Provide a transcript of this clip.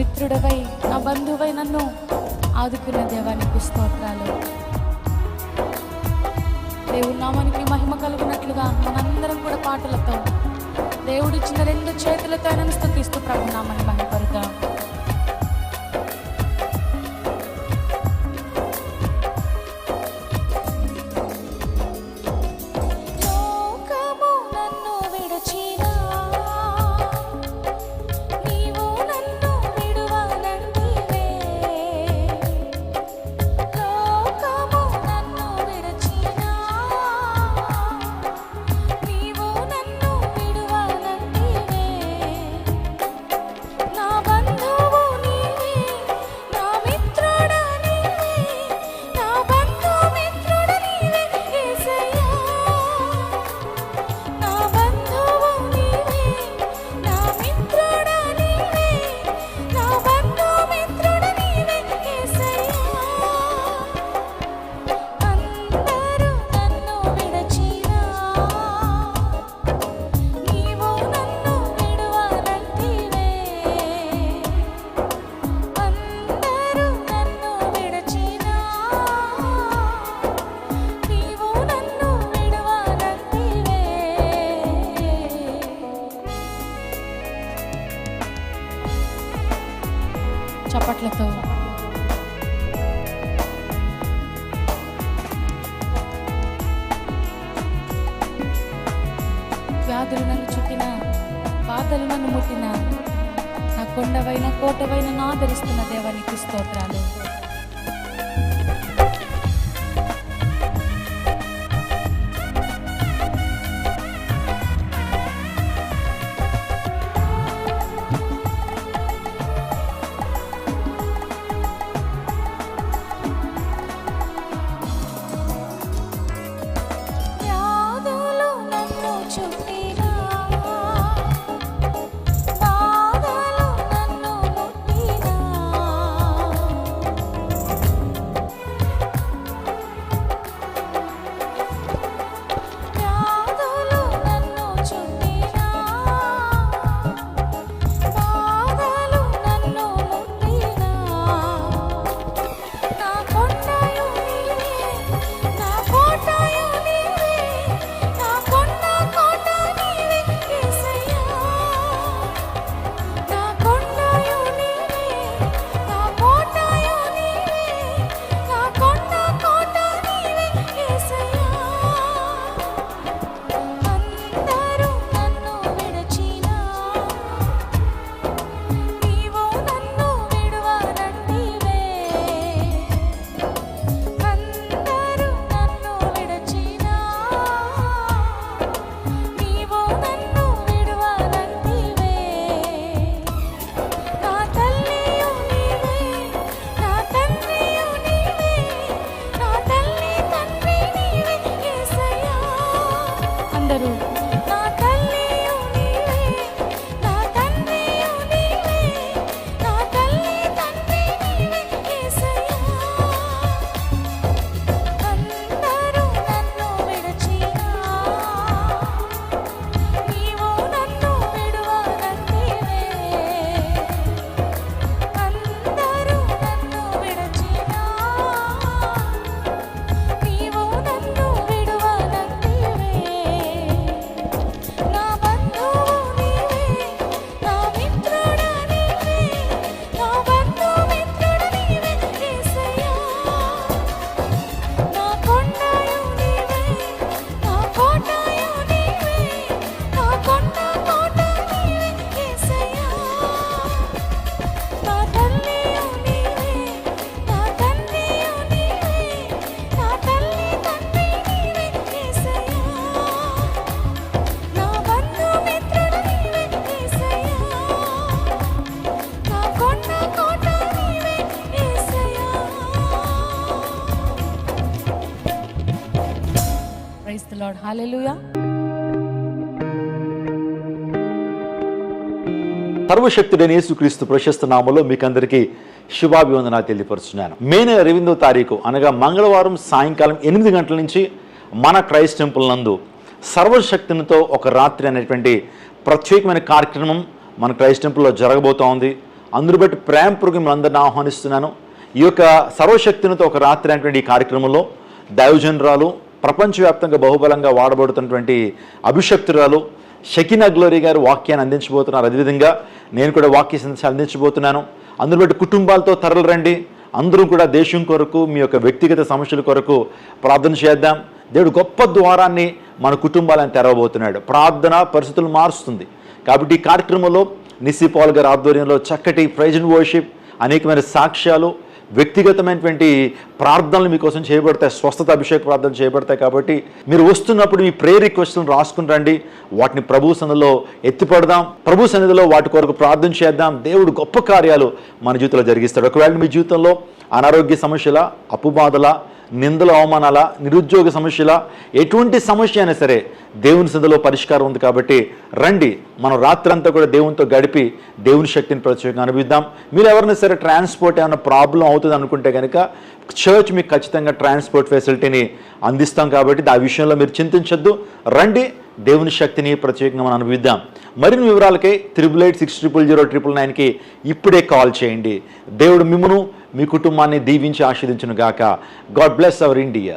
మిత్రుడవై నా బంధువై నన్ను ఆదుకున్న దేవానికి స్తోత్రాలు. దేవుడు నామానికి మహిమ కలుగునట్లుగా మనందరం కూడా పాటలతో దేవుడిచ్చిన రెండు చేతులతో నన్ను స్థుతిస్తూ ప్రభు నామని మహిమపరుద్దాం చప్పట్లతో. వ్యాధులు నన్ను చుట్టిన బాధలు నన్ను ముట్టిన నా కొండవైన కోటవైన నా ధరిస్తున్న దేవానికి స్తోత్రాలు. ప్రైజ్ ది లార్డ్ హల్లెలూయా సర్వశక్తుడైన యేసుక్రీస్తు ప్రశస్త నామలో మీకు అందరికీ శుభాభివందన తెలియపరుస్తున్నాను మే నెల ఎనిమిదో తారీఖు అనగా మంగళవారం సాయంకాలం ఎనిమిది గంటల నుంచి మన క్రైస్ట్ టెంపుల్ నందు సర్వశక్తినితో ఒక రాత్రి అనేటువంటి ప్రత్యేకమైన కార్యక్రమం మన క్రైస్ట్ టెంపుల్లో జరగబోతోంది అందరూ బట్టి ప్రేమపూర్వక మిమ్మల్ని అందరిని ఆహ్వానిస్తున్నాను. ఈ యొక్క సర్వశక్తినితో ఒక రాత్రి అనేటువంటి ఈ కార్యక్రమంలో దైవజనరాలు ప్రపంచవ్యాప్తంగా బహుబలంగా వాడబడుతున్నటువంటి అభిషక్తురాలు షకినా గ్లోరీ గారు వాక్యాన్ని అందించబోతున్నారు. అదేవిధంగా నేను కూడా వాక్య సందేశాలు అందించబోతున్నాను. అందులో బట్టి కుటుంబాలతో తరలి రండి. అందరూ కూడా దేశం కొరకు మీ యొక్క వ్యక్తిగత సమస్యల కొరకు ప్రార్థన చేద్దాం. దేవుడు గొప్ప ద్వారాన్ని మన కుటుంబాలను తెరవబోతున్నాడు. ప్రార్థన పరిస్థితులు మారుస్తుంది. కాబట్టి ఈ కార్యక్రమంలో నిస్సి పాల్ గారి ఆధ్వర్యంలో చక్కటి ప్రైజ్ వర్షిప్ అనేకమైన సాక్ష్యాలు వ్యక్తిగతమైనటువంటి ప్రార్థనలు మీకోసం చేయబడతాయి స్వస్థత అభిషేక ప్రార్థనలు చేయబడతాయి కాబట్టి మీరు వస్తున్నప్పుడు మీ ప్రేయర్ రిక్వెస్ట్లను రాసుకుని రండి. వాటిని ప్రభు సన్నిధిలో ఎత్తిపడదాం. ప్రభు సన్నిధిలో వాటి కొరకు ప్రార్థన చేద్దాం. దేవుడు గొప్ప కార్యాలు మన జీవితంలో జరిగిస్తాడు. ఒకవేళ మీ జీవితంలో అనారోగ్య సమస్యల అప్పుబాధల నిందల అవమానాల నిరుద్యోగ సమస్యల ఎటువంటి సమస్య అయినా సరే దేవుని సందులో పరిష్కారం ఉంది కాబట్టి రండి. మనం రాత్రంతా కూడా దేవునితో గడిపి దేవుని శక్తిని ప్రత్యేకంగా అనుభవిద్దాం. మీరు ఎవరైనా సరే ట్రాన్స్పోర్ట్ ఏమైనా ప్రాబ్లం అవుతుంది అనుకుంటే కనుక చర్చ్ మీకు ఖచ్చితంగా ట్రాన్స్పోర్ట్ ఫెసిలిటీని అందిస్తాం కాబట్టి ఆ విషయంలో మీరు చింతించొద్దు. రండి. దేవుని శక్తిని ప్రత్యేకంగా మనం అనుభవిద్దాం. మరిన్ని వివరాలకై triple eight six triple zero triple నైన్కి ఇప్పుడే కాల్ చేయండి. దేవుడు మిమ్మను మీ కుటుంబాన్ని దీవించి ఆశీర్దించును గాక గాడ్ బ్లెస్ అవర్ ఇండియా